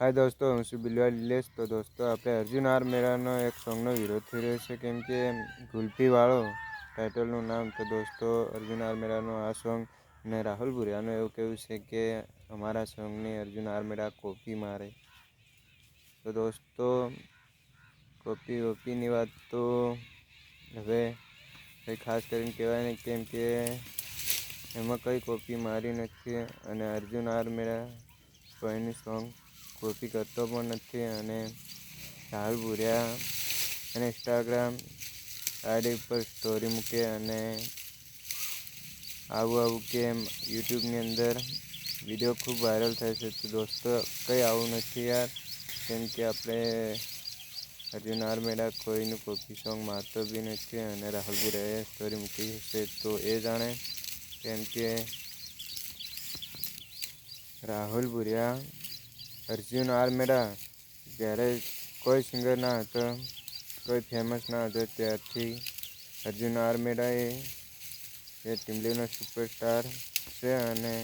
હાય દોસ્તો, હું છું બિલવા લીલેશ તો દોસ્તો, આપણે અર્જુન આર મેળાનો એક સોંગનો વિરોધ થઈ રહ્યો છે, કેમ કે ગુલ્ફીવાળો ટાઇટલનું નામ, તો દોસ્તો, અર્જુન આર મેળાનો આ સોંગ ને રાહુલ ભુરિયાનું એવું કહેવું છે કે અમારા સોંગની અર્જુન આર મેળા કોપી મારે. તો દોસ્તો, કોપી વોપીની વાત તો હવે કંઈ ખાસ કરીને કહેવાય નહીં, કેમ કે એમાં કંઈ કોપી મારી નથી અને અર્જુન આર મેળા કોઈની સોંગ કોપી કરતો પણ નથી અને રાહુલ ભૂર્યા અને ઇન્સ્ટાગ્રામ આઈડી ઉપર સ્ટોરી મૂકે અને આવું આવું કે યુટ્યુબની અંદર વીડિયો ખૂબ વાયરલ થાય છે. તો દોસ્તો, કંઈ આવું નથી યાર. કેમ કે આપણે અર્જુન આરમેડા કોઈનું કોપી સોંગ મારતો બી નથી અને રાહુલ ભુરિયાએ સ્ટોરી મૂકી હશે તો એ જાણે કેમ કે રાહુલ ભુરિયા અર્જુન આર મેળા જ્યારે કોઈ સિંગર ના હતો, કોઈ ફેમસ ના હતો, ત્યારથી અર્જુન આર મેળા એ એ ટીમલીનો સુપરસ્ટાર છે અને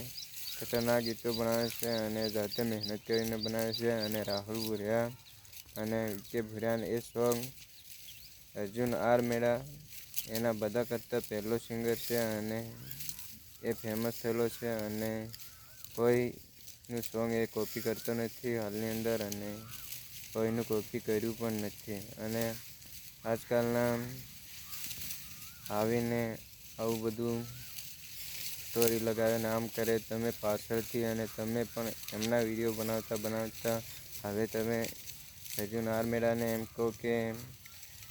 ખતરનાક ગીતો બનાવે છે અને જાતે મહેનત કરીને બનાવે છે અને રાહુલ ભુરિયા અને વિકે ભુરિયાને એ સોંગ અર્જુન આર મેળા એના બધા કરતાં પહેલો સિંગર છે અને એ ફેમસ થયેલો છે અને કોઈનું સોંગ એ કોપી કરતો નથી હાલની અંદર અને કોઈનું કોપી કર્યું પણ નથી. અને આજકાલના આવીને આવું બધું સ્ટોરી લગાવીને આમ કરે, તમે પાછળથી અને તમે પણ એમના વીડિયો બનાવતા બનાવતા હવે તમે હજુ આર એમ કહો કે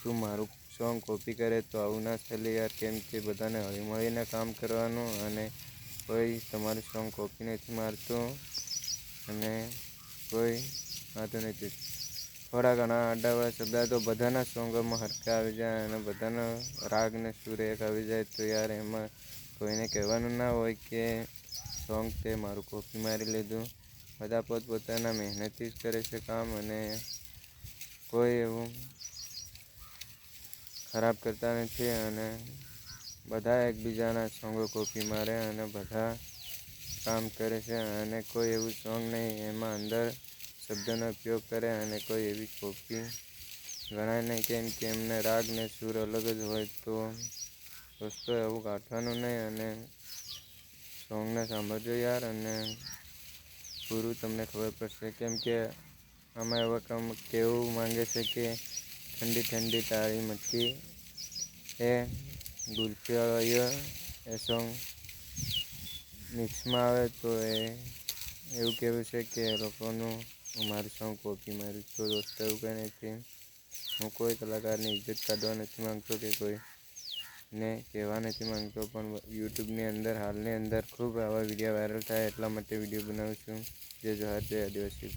તું મારું સોંગ કોપી કરે તો આવું ના ચાલે યાર, કેમ કે બધાને હળી મળીને કામ કરવાનું અને કોઈ તમારું સોંગ કોપી નથી મારતું. અને કોઈ વાંધો નથી થોડા ઘણા આડાવાળા શબ્દ તો બધાના સોંગોમાં હરખા આવી જાય અને બધાના રાગ ને સુર એક આવી જાય તો યાર એમાં કોઈને કહેવાનું ના હોય કે સોંગ તે મારું કોપી મારી લીધું. બધા પોતપોતાના મહેનતથી જ કરે છે કામ અને કોઈ એવું ખરાબ કરતા નથી અને બધા એકબીજાના સોંગો કોપી મારે અને બધા કામ કરે છે અને કોઈ એવું સોંગ નહીં, એમાં અંદર શબ્દનો ઉપયોગ કરે અને કોઈ એવી કોપી ગણાય નહીં. કેમ કે એમને રાગ ને સૂર અલગ જ હોય તો દોસ્તો એવું કાઢવાનું નહીં અને સોંગને સાંભળજો યાર અને પૂરું તમને ખબર પડશે. કેમ કે આમાં એવા કામ કહેવું માંગે છે કે ઠંડી ઠંડી તાળી મટકી એ ગુલ્ફીવાળો એ સોંગ મિક્સમાં આવે તો એ એવું કહેવું છે કે એ લોકોનું મારું સોંગ કોપી મારી તો દોસ્તો એવું કંઈ નથી હું કોઈ કલાકારની ઇજ્જત કાઢવા નથી માંગતો કે કોઈ ને કહેવા નથી માંગતો, પણ યુટ્યુબની અંદર, હાલની અંદર ખૂબ આવા વીડિયો વાયરલ થાય એટલા માટે વીડિયો બનાવું છું. જય જોહાર જય આદિવાસી.